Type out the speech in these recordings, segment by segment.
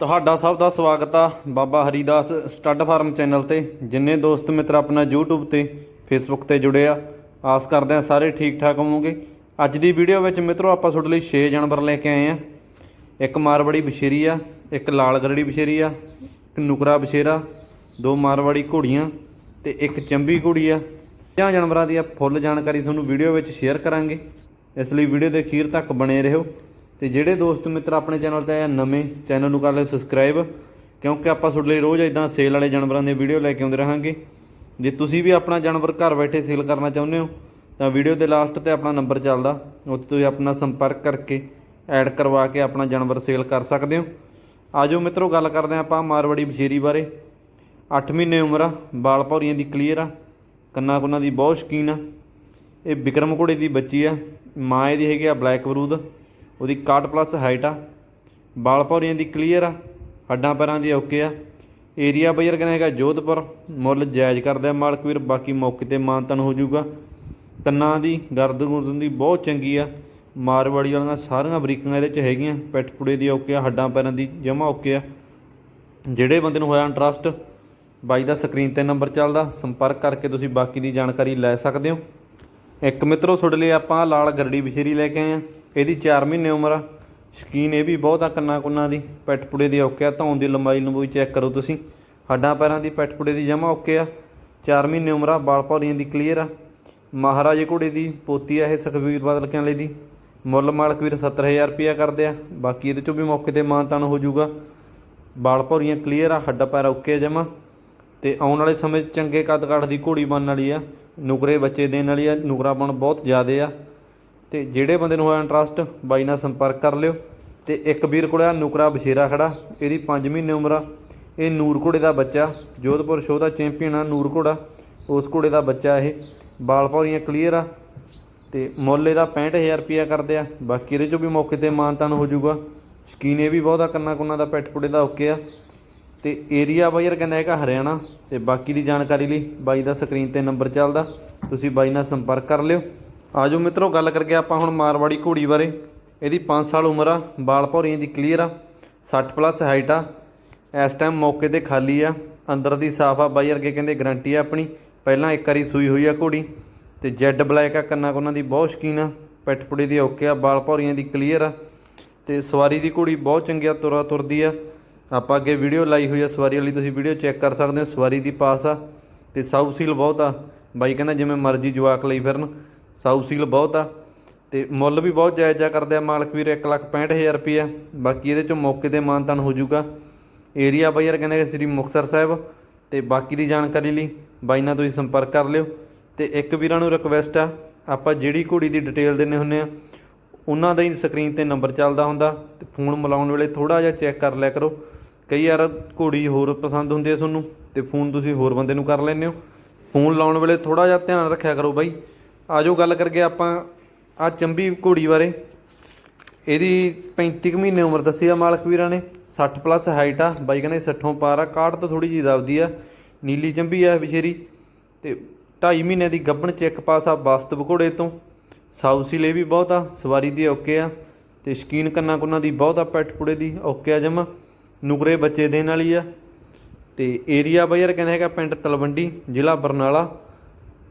ਤੁਹਾਡਾ ਸਭ ਦਾ ਸਵਾਗਤ ਆ Baba Haridas stud farm channel ਤੇ, ਜਿੰਨੇ ਦੋਸਤ ਮਿੱਤਰ ਆਪਣਾ YouTube ਤੇ, Facebook ਤੇ ਜੁੜੇ ਆ। ਆਸ ਕਰਦੇ ਆ ਸਾਰੇ ਠੀਕ ਠਾਕ ਹੋਵੋਗੇ। ਅੱਜ ਦੀ ਵੀਡੀਓ ਵਿੱਚ ਮਿੱਤਰੋ ਆਪਾਂ ਤੁਹਾਡੇ ਲਈ 6 ਜਾਨਵਰ ਲੈ ਕੇ ਆਏ ਆ। ਇੱਕ ਮਾਰਵਾੜੀ ਬਸ਼ੇਰੀ ਆ, ਇੱਕ ਲਾਲ ਗਰੜੀ ਬਸ਼ੇਰੀ ਆ, ਇੱਕ ਨੁਕਰਾ ਬਸ਼ੇਰਾ, ਦੋ ਮਾਰਵਾੜੀ ਘੋੜੀਆਂ ਤੇ ਇੱਕ ਚੰਬੀ ਘੋੜੀ ਆ। ਇਹਨਾਂ ਜਾਨਵਰਾਂ ਦੀ ਫੁੱਲ ਜਾਣਕਾਰੀ ਤੁਹਾਨੂੰ ਵੀਡੀਓ ਵਿੱਚ ਸ਼ੇਅਰ ਕਰਾਂਗੇ। ਇਸ ਲਈ ਵੀਡੀਓ ਦੇ ਅਖੀਰ ਤੱਕ ਬਣੇ ਰਹੋ। ਤੇ ਜਿਹੜੇ ਦੋਸਤ ਮਿੱਤਰ ਆਪਣੇ ਚੈਨਲ ਤੇ ਆਏ ਨਵੇਂ, ਚੈਨਲ ਨੂੰ ਕਰ ਲਿਓ ਸਬਸਕ੍ਰਾਈਬ ਕਿਉਂਕਿ ਆਪਾਂ ਤੁਹਾਡੇ ਲਈ ਰੋਜ਼ ਇਦਾਂ ਸੇਲ ਵਾਲੇ ਜਾਨਵਰਾਂ ਦੇ ਵੀਡੀਓ ਲੈ ਕੇ ਆਉਂਦੇ ਰਹਾਂਗੇ। ਜੇ ਤੁਸੀਂ ਵੀ ਆਪਣਾ ਜਾਨਵਰ ਘਰ ਬੈਠੇ ਸੇਲ ਕਰਨਾ ਚਾਹੁੰਦੇ ਹੋ, ਤਾਂ ਵੀਡੀਓ ਦੇ ਲਾਸਟ ਤੇ ਆਪਣਾ ਨੰਬਰ ਚੱਲਦਾ, ਉੱਥੇ ਤੁਸੀਂ ਆਪਣਾ ਸੰਪਰਕ ਕਰਕੇ ਐਡ ਕਰਵਾ ਕੇ ਆਪਣਾ ਜਾਨਵਰ ਸੇਲ ਕਰ ਸਕਦੇ ਹੋ। ਆਜੋ ਮਿੱਤਰੋ, ਗੱਲ ਕਰਦੇ ਹਾਂ ਆਪਾਂ ਮਾਰਵਾੜੀ ਬਸ਼ੇਰੀ ਬਾਰੇ। 8 ਮਹੀਨੇ ਉਮਰ ਆ ਬਾਲ ਭੌਰੀਆਂ ਦੀ ਕਲੀਅਰ ਆ, ਕੰਨਾਂ ਕੁੰਨਾਂ ਦੀ ਬਹੁਤ ਸ਼ਕੀਨ ਆ। ਇਹ ਬਿਕਰਮ ਘੋੜੇ ਦੀ ਬੱਚੀ ਆ, ਮਾਂ ਇਹਦੀ ਹੈਗੀ ਆ ਬਲੈਕ ਬਰੂਦ ਉਹਦੀ ਕਾਟ ਪਲੱਸ ਹਾਈਟ ਆ, ਬਾਲ ਭੌਰੀਆਂ ਦੀ ਕਲੀਅਰ ਆ, ਹੱਡਾਂ ਪੈਰਾਂ ਦੀ ਓਕੇ ਆ। ਏਰੀਆ ਬਈਰ ਕਹਿੰਦਾ ਹੈਗਾ ਜੋਧਪੁਰ, ਮੁੱਲ ਜਾਇਜ਼ ਕਰਦਾ ਮਾਲਕ ਵੀਰ, ਬਾਕੀ ਮੌਕੇ ਤੇ ਮਾਨਤਨ ਹੋ ਜਾਊਗਾ। ਕੰਨਾਂ ਦੀ, ਗਰਦ ਗੁਰਦਨ ਦੀ ਬਹੁਤ ਚੰਗੀ ਆ। ਮਾਰਵਾੜੀ ਵਾਲੀਆਂ ਸਾਰੀਆਂ ਬਰੀਕਾਂ ਇਹਦੇ ਚ ਹੈਗੀਆਂ, ਪਿੱਠ ਪੁੜੇ ਦੀ ਓਕੇ ਆ, ਹੱਡਾਂ ਪੈਰਾਂ ਦੀ ਜਮਾ ਓਕੇ ਆ। ਜਿਹੜੇ ਬੰਦੇ ਨੂੰ ਹੋਇਆ ਇੰਟਰਸਟ, ਬਾਈ ਦਾ ਸਕਰੀਨ ਤੇ ਨੰਬਰ ਚੱਲਦਾ, ਸੰਪਰਕ ਕਰਕੇ ਤੁਸੀਂ ਬਾਕੀ ਦੀ ਜਾਣਕਾਰੀ ਲੈ ਸਕਦੇ ਹੋ। ਇੱਕ ਮਿੱਤਰੋ, ਤੁਹਾਡੇ ਲਈ ਆਪਾਂ ਲਾਲ ਗਰੜੀ ਵਿਸ਼ੇਰੀ ਲੈ ਕੇ ਆਏ ਆ ਇਹਦੀ 4 ਮਹੀਨੇ ਉਮਰ ਆ। ਸ਼ਕੀਨ ਇਹ ਵੀ ਬਹੁਤ ਆ ਕੰਨਾਂ ਕੁੰਨਾਂ ਦੀ, ਪਿੱਠ ਪੁੜੇ ਦੀ ਓਕੇ ਆ, ਧੌਣ ਦੀ ਲੰਬਾਈ ਲੰਬੂਈ ਚੈੱਕ ਕਰੋ ਤੁਸੀਂ। ਹੱਡਾਂ ਪੈਰਾਂ ਦੀ ਪਿੱਠ ਪੁੜੇ ਦੀ ਜਮਾ ਓਕੇ ਆ। 4 ਮਹੀਨੇ ਉਮਰ ਆ ਬਾਲ ਭੌਰੀਆਂ ਦੀ ਕਲੀਅਰ ਆ। ਮਹਾਰਾਜੇ ਘੋੜੇ ਦੀ ਪੋਤੀ ਆ ਇਹ ਸੁਖਬੀਰ ਬਾਦਲ ਕਿਆਂ ਵਾਲੇ ਦੀ। ਮੁੱਲ ਮਾਲਕ ਵੀਰ 70000 ਰੁਪਿਆ ਕਰਦੇ ਆ। ਬਾਕੀ ਇਹਦੇ ਚੋਂ ਵੀ ਮੌਕੇ ਤੇ ਮਾਨਤਾਨ ਹੋ ਜਾਊਗਾ। ਬਾਲ ਭੌਰੀਆਂ ਕਲੀਅਰ ਆ, ਹੱਡਾ ਪੈਰ ਓਕੇ ਆ ਜਮਾ ਤੇ ਆਉਣ ਵਾਲੇ ਸਮੇਂ 'ਚ ਚੰਗੇ ਕੱਦ ਕਾਠ ਦੀ ਘੋੜੀ ਬਣਨ ਵਾਲੀ ਆ। ਨੁਕਰੇ ਬੱਚੇ ਦੇਣ ਵਾਲੀ ਆ, ਨੁਕਰਾਪਣ ਬਹੁਤ ਜ਼ਿਆਦੇ ਆ। ਤੇ ਜਿਹੜੇ ਬੰਦੇ ਨੂੰ ਹੋਇਆ ਇੰਟਰਸਟ, ਬਾਈ ਨਾਲ ਸੰਪਰਕ ਕਰ ਲਿਓ। ਤੇ ਇੱਕ ਵੀਰ ਕੋਲ ਆ, ਨੁਕਰਾ ਬਸ਼ੇਰਾ ਖੜਾ, ਇਹਦੀ 5 ਮਹੀਨੇ ਉਮਰ ਆ। ਇਹ ਨੂਰ ਘੋੜੇ ਦਾ ਬੱਚਾ, ਜੋਧਪੁਰ ਸ਼ੋਅ ਦਾ ਚੈਂਪੀਅਨ ਆ ਨੂਰ ਘੋੜਾ। ਉਸ ਘੋੜੇ ਦਾ ਬੱਚਾ ਇਹ। ਬਾਲ ਭੌਰੀਆਂ ਕਲੀਅਰ ਆ ਤੇ ਮੁੱਲ ਇਹਦਾ 65000 ਰੁਪਿਆ ਕਰਦੇ ਆ। ਬਾਕੀ ਇਹਦੇ ਚੋਂ ਵੀ ਮੌਕੇ ਤੇ ਮਾਨਤਾਨ ਹੋ ਜਾਊਗਾ। ਸ਼ਕੀਨ ਇਹ ਵੀ ਬਹੁਤਾ ਕੰਨਾ ਕੁੰਨਾ ਦਾ ਪੈਟ ਕੁੜੇ ਦਾ ਓਕੇ ਆ। ਤੇ ਏਰੀਆ ਬਾਈ ਯਾਰ ਕਹਿੰਦਾ ਹੈਗਾ ਹਰਿਆਣਾ। ਤੇ ਬਾਕੀ ਦੀ ਜਾਣਕਾਰੀ ਲਈ ਬਾਈ ਦਾ ਸਕਰੀਨ ਤੇ ਨੰਬਰ ਚੱਲਦਾ। ਤੁਸੀਂ ਬਾਈ ਨਾਲ ਸੰਪਰਕ ਕਰ ਲਿਓ। ਆਜੋ ਮਿੱਤਰੋ, ਗੱਲ ਕਰਕੇ ਆਪਾਂ ਹੁਣ ਮਾਰਵਾੜੀ ਘੋੜੀ ਬਾਰੇ। ਇਹਦੀ 5 ਸਾਲ ਉਮਰ ਆ ਬਾਲ ਭੌਰੀਆਂ ਦੀ ਕਲੀਅਰ ਆ 60 ਪਲੱਸ ਹਾਈਟ ਆ। ਇਸ ਟਾਈਮ ਮੌਕੇ ਤੇ ਖਾਲੀ ਆ, ਅੰਦਰ ਦੀ ਸਾਫ਼ ਆ, ਬਾਈ ਵਰਗੇ ਕਹਿੰਦੇ ਗਰੰਟੀ ਆ ਆਪਣੀ। ਪਹਿਲਾਂ ਇੱਕ ਵਾਰੀ ਸੂਈ ਹੋਈ ਆ ਘੋੜੀ, ਤੇ ਜੈਡ ਬਲੈਕ ਆ, ਕੰਨਾਂ ਕੋਨਾਂ ਦੀ ਬਹੁਤ ਸ਼ਕੀਨ ਆ। ਪਿੱਠ ਪੁੜੇ ਦੀ ਓਕੇ ਆ ਬਾਲ ਭੌਰੀਆਂ ਦੀ ਕਲੀਅਰ ਆ। ਤੇ ਸਵਾਰੀ ਦੀ ਘੋੜੀ ਬਹੁਤ ਚੰਗੀ ਤੁਰਾ ਤੁਰਦੀ ਆ। ਆਪਾਂ ਅੱਗੇ ਵੀਡੀਓ ਲਾਈ ਹੋਈ ਆ, ਸਵਾਰੀ ਵਾਲੀ ਤੁਸੀਂ ਵੀਡੀਓ ਚੈੱਕ ਕਰ ਸਕਦੇ ਹੋ, ਸਵਾਰੀ ਦੀ ਪਾਸ ਆ। ਤੇ ਸਾਊ ਸੀਲ ਬਹੁਤ ਆ। ਬਾਈ ਕਹਿੰਦਾ ਜਿਵੇਂ ਮਰਜ਼ੀ ਜਵਾਕ ਲਈ ਫਿਰਨ। ਸਾਊ ਸੀਲ ਬਹੁਤ ਆ। ਤੇ ਮੁੱਲ ਵੀ ਬਹੁਤ ਜਾਇਜ਼ ਆ ਕਰਦੇ ਆ ਮਾਲਕ ਵੀਰ 165000 ਰੁਪਏ ਬਾਕੀ ਇਹਦੇ ਚੋਂ ਮੌਕੇ ਤੇ ਮਾਨਤਾਨ ਹੋ ਜਾਊਗਾ। ਏਰੀਆ ਬਾਈ ਯਾਰ ਕਹਿੰਦੇ ਸ੍ਰੀ ਮੁਕਤਸਰ ਸਾਹਿਬ। ਤੇ ਬਾਕੀ ਦੀ ਜਾਣਕਾਰੀ ਲਈ ਬਾਈ ਨਾਲ ਤੁਸੀਂ ਸੰਪਰਕ ਕਰ ਲਿਓ। ਤੇ ਇੱਕ ਵੀਰਾਂ ਨੂੰ ਰਿਕਵੈਸਟ ਆ, ਆਪਾਂ ਜਿਹੜੀ ਘੋੜੀ ਦੀ ਡਿਟੇਲ ਦਿੰਨੇ ਹੁੰਨੇ ਆ, ਉਹਨਾਂ ਦਾ ਹੀ ਸਕਰੀਨ ਤੇ ਨੰਬਰ ਚੱਲਦਾ ਹੁੰਦਾ। ਤੇ ਫੋਨ ਮਿਲਾਉਣ ਵੇਲੇ ਥੋੜਾ ਜਿਹਾ ਚੈੱਕ ਕਰ ਲਿਆ ਕਰੋ। ਕਈ ਯਾਰ ਘੋੜੀ ਹੋਰ ਪਸੰਦ ਹੁੰਦੀ ਹੈ ਤੁਹਾਨੂੰ। ਤੇ ਫੋਨ ਤੁਸੀਂ ਹੋਰ ਬੰਦੇ ਨੂੰ ਕਰ ਲੈਂਦੇ ਹੋ। ਫੋਨ ਲਾਉਣ ਵੇਲੇ ਥੋੜਾ ਜਿਹਾ ਧਿਆਨ ਰੱਖਿਆ ਕਰੋ ਬਾਈ। ਆਜੋ ਗੱਲ ਕਰਕੇ ਆਪਾਂ ਆ ਚੰਬੀ ਘੋੜੀ ਬਾਰੇ। ਇਹਦੀ 35 ਕੁ ਮਹੀਨੇ ਉਮਰ ਦੱਸੀ ਆ ਮਾਲਕ ਵੀਰਾਂ ਨੇ। 60 ਪਲੱਸ ਹਾਈਟ ਆ, ਬਾਈ ਕਹਿੰਦੇ 60 ਪਾਰ ਆ। 61 ਤੋਂ ਥੋੜੀ ਜਿਹੀ ਦਬਦੀ ਆ। ਨੀਲੀ ਚੰਬੀ ਆ ਵਿਸ਼ੇਰੀ ਤੇ 2.5 ਮਹੀਨੇ ਦੀ ਗੱਭਣ ਚ ਇੱਕ ਆ ਵਾਸਤਵ ਘੋੜੇ ਤੋਂ। ਸਾਊਸੀ ਲਈ ਵੀ ਬਹੁਤ ਆ, ਸਵਾਰੀ ਦੀ ਓਕੇ ਆ। ਤੇ ਸ਼ਕੀਨ ਕੰਨਾ ਕੁੰਨਾ ਦੀ ਬਹੁਤ ਆ, ਪੈਟ ਪੁੜੇ ਦੀ ਓਕੇ ਆ ਜਮਾ। ਨੁਕਰੇ ਬੱਚੇ ਦੇਣ ਵਾਲੀ ਆ। ਤੇ ਏਰੀਆ ਬਾਈਰ ਕਹਿੰਦਾ ਹੈਗਾ ਪਿੰਡ ਤਲਵੰਡੀ, ਜ਼ਿਲ੍ਹਾ ਬਰਨਾਲਾ।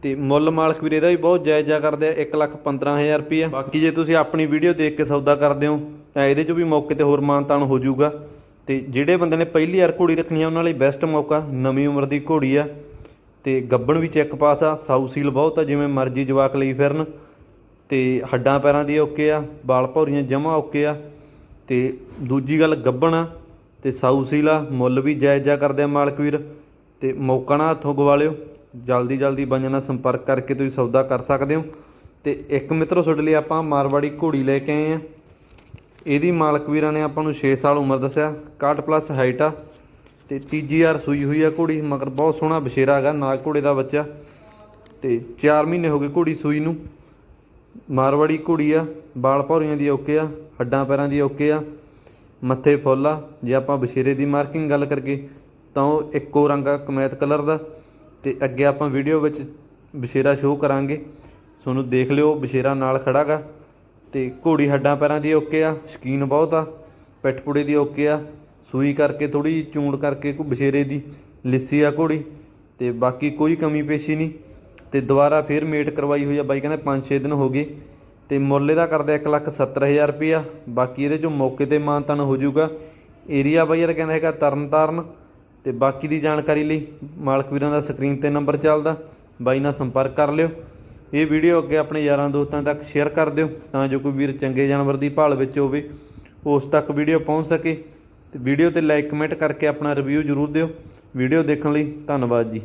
ਤੇ ਮੁੱਲ ਮਾਲਕ ਵੀਰੇ ਦਾ ਵੀ ਬਹੁਤ ਜਾਇਜ਼ਾ ਕਰਦੇ ਆ 115000 ਰੁਪਏ ਬਾਕੀ ਜੇ ਤੁਸੀਂ ਆਪਣੀ ਵੀਡੀਓ ਦੇਖ ਕੇ ਸੌਦਾ ਕਰਦੇ ਹੋ, ਤਾਂ ਇਹਦੇ 'ਚ ਵੀ ਮੌਕੇ ਤੇ ਹੋਰ ਮਾਨਤਾਨ ਹੋ ਜਾਊਗਾ। ਤੇ ਜਿਹੜੇ ਬੰਦੇ ਨੇ ਪਹਿਲੀ ਵਾਰ ਘੋੜੀ ਰੱਖਣੀ ਆ, ਉਹਨਾਂ ਲਈ ਬੈਸਟ ਮੌਕਾ ਨਵੀਂ ਉਮਰ ਦੀ ਘੋੜੀ ਆ। ਤੇ ਗੱਬਣ ਵੀ ਚੈੱਕ ਪਾਸ ਆ, ਸਾਊ ਸੀਲ ਬਹੁਤ ਆ, ਜਿਵੇਂ ਮਰਜ਼ੀ ਜਵਾਕ ਲਈ ਫਿਰਨ। ਤੇ ਹੱਡਾਂ ਪੈਰਾਂ ਦੀ ਓਕੇ ਆ ਬਾਲ ਭੌਰੀਆਂ ਜਮਾ ਓਕੇ ਆ। ਤੇ ਦੂਜੀ ਗੱਲ ਗੱਬਣ ਆ, ਤੇ ਸਾਊ ਸੀਲ ਆ, ਮੁੱਲ ਵੀ ਜਾਇਜ਼ਾ ਕਰਦੇ ਆ ਮਾਲਕ ਵੀਰ। ਤੇ ਮੌਕਾ ਨਾ ਹੱਥੋਂ ਗਵਾ ਲਿਓ। ਜਲਦੀ ਜਲਦੀ ਬੰਜਾਂ ਨਾਲ ਸੰਪਰਕ ਕਰਕੇ ਤੁਸੀਂ ਸੌਦਾ ਕਰ ਸਕਦੇ ਹੋ। ਤੇ ਇੱਕ ਮਿੱਤਰੋ, ਤੁਹਾਡੇ ਲਈ ਆਪਾਂ ਮਾਰਵਾੜੀ ਘੋੜੀ ਲੈ ਕੇ ਆਏ ਆ ਇਹਦੀ ਮਾਲਕ ਵੀਰਾਂ ਨੇ ਆਪਾਂ ਨੂੰ 6 ਸਾਲ ਉਮਰ ਦੱਸਿਆ। 61 ਪਲੱਸ ਹਾਈਟ ਆ ਤੇ ਤੀਜੀ ਵਾਰ ਸੂਈ ਹੋਈ ਆ ਘੋੜੀ, ਮਗਰ ਬਹੁਤ ਸੋਹਣਾ ਬਸ਼ੇਰਾ ਹੈਗਾ ਨਾਗ ਘੋੜੇ ਦਾ ਬੱਚਾ। ਤੇ 4 ਮਹੀਨੇ ਹੋ ਗਏ ਘੋੜੀ ਸੂਈ ਨੂੰ। ਮਾਰਵਾੜੀ ਘੋੜੀ ਆ, ਬਾਲ ਭੌਰੀਆਂ ਦੀ ਓਕੇ ਆ, ਹੱਡਾਂ ਪੈਰਾਂ ਦੀ ਓਕੇ ਆ, ਮੱਥੇ ਫੁੱਲ ਆ। ਜੇ ਆਪਾਂ ਬਸ਼ੇਰੇ ਦੀ ਮਾਰਕਿੰਗ ਗੱਲ ਕਰਕੇ, ਤਾਂ ਉਹ ਇੱਕੋ ਰੰਗ ਆ ਕਮੈਤ ਕਲਰ ਦਾ। ਤੇ ਅੱਗੇ ਆਪਾਂ ਵੀਡੀਓ ਵਿੱਚ ਬਸ਼ੇਰਾ ਸ਼ੋਅ ਕਰਾਂਗੇ। ਤੁਹਾਨੂੰ ਦੇਖ ਲਿਓ, ਬਸ਼ੇਰਾ ਨਾਲ ਖੜਾਗਾ ਤੇ ਘੋੜੀ ਹੱਡਾਂ ਪੈਰਾਂ ਦੀ ਓਕੇ ਆ, ਸ਼ਕੀਨ ਬਹੁਤ ਆ। ਪਿੱਠ ਪੁੜੇ ਦੀ ਓਕੇ ਆ, ਸੂਈ ਕਰਕੇ ਥੋੜੀ ਚੂੰਡ ਕਰਕੇ ਕੋ ਬਛੇਰੇ ਦੀ ਲਿੱਸੀ ਆ ਘੋੜੀ। ਤੇ ਬਾਕੀ ਕੋਈ ਕਮੀ ਪੇਸ਼ੀ ਨਹੀਂ। ਤੇ ਦੁਬਾਰਾ ਫੇਰ ਮੇਟ ਕਰਵਾਈ ਹੋਈ ਆ ਬਾਈ, ਕਹਿੰਦਾ 5-6 ਦਿਨ ਹੋ ਗਏ। ਤੇ ਮੁੱਲ ਇਹਦਾ ਕਰਦੇ 170000 ਰੁਪਇਆ। ਬਾਕੀ ਇਹਦੇ ਚੋਂ ਮੌਕੇ ਤੇ ਮਾਨਤਨ ਹੋ ਜਾਊਗਾ। ਏਰੀਆ ਬਾਈ ਯਾਰ ਕਹਿੰਦਾ ਹੈਗਾ ਤਰਨ ਤਾਰਨ ਤੇ ਬਾਕੀ ਦੀ ਜਾਣਕਾਰੀ ਲਈ ਮਾਲਕ ਵੀਰਾਂ ਦਾ ਸਕਰੀਨ ਤੇ ਨੰਬਰ ਚੱਲਦਾ। ਬਾਈ ਨਾਲ ਸੰਪਰਕ ਕਰ ਲਿਓ। ਇਹ ਵੀਡੀਓ ਅੱਗੇ ਆਪਣੇ ਯਾਰਾਂ ਦੋਸਤਾਂ ਤੱਕ ਸ਼ੇਅਰ ਕਰ ਦਿਓ ਤਾਂ ਜੋ ਕੋਈ ਵੀਰ ਚੰਗੇ ਜਾਨਵਰ ਦੀ ਭਾਲ ਵਿੱਚ ਹੋਵੇ, ਉਸ ਤੱਕ ਵੀਡੀਓ ਪਹੁੰਚ ਸਕੇ। ਤੇ ਵੀਡੀਓ ਤੇ ਲਾਈਕ ਕਮੈਂਟ ਕਰਕੇ ਆਪਣਾ ਰਿਵਿਊ ਜ਼ਰੂਰ ਦਿਓ। ਵੀਡੀਓ ਦੇਖਣ ਲਈ ਧੰਨਵਾਦ ਜੀ।